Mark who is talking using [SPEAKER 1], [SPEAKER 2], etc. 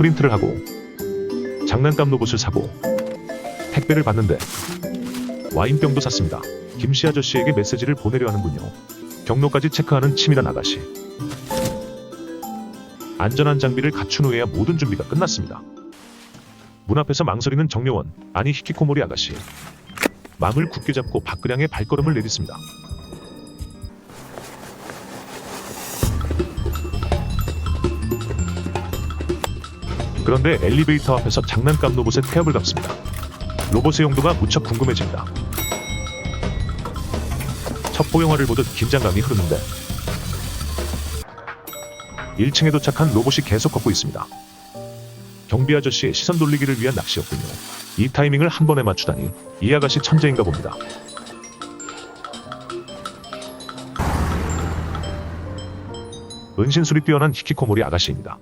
[SPEAKER 1] 프린트를 하고 장난감 로봇을 사고 택배를 받는데 와인병도 샀습니다. 김씨 아저씨에게 메시지를 보내려 하는군요. 경로까지 체크하는 치밀한 아가씨. 안전한 장비를 갖춘 후에야 모든 준비가 끝났습니다. 문 앞에서 망설이는 정려원, 아니 히키코모리 아가씨. 마음을 굳게 잡고 박근양의 발걸음을 내딛습니다. 그런데 엘리베이터 앞에서 장난감 로봇의 태엽을 감습니다. 로봇의 용도가 무척 궁금해집니다. 첩보 영화를 보듯 긴장감이 흐르는데 1층에 도착한 로봇이 계속 걷고 있습니다. 경비 아저씨의 시선 돌리기를 위한 낚시였군요. 이 타이밍을 한 번에 맞추다니 이 아가씨 천재인가 봅니다. 은신술이 뛰어난 히키코모리 아가씨입니다.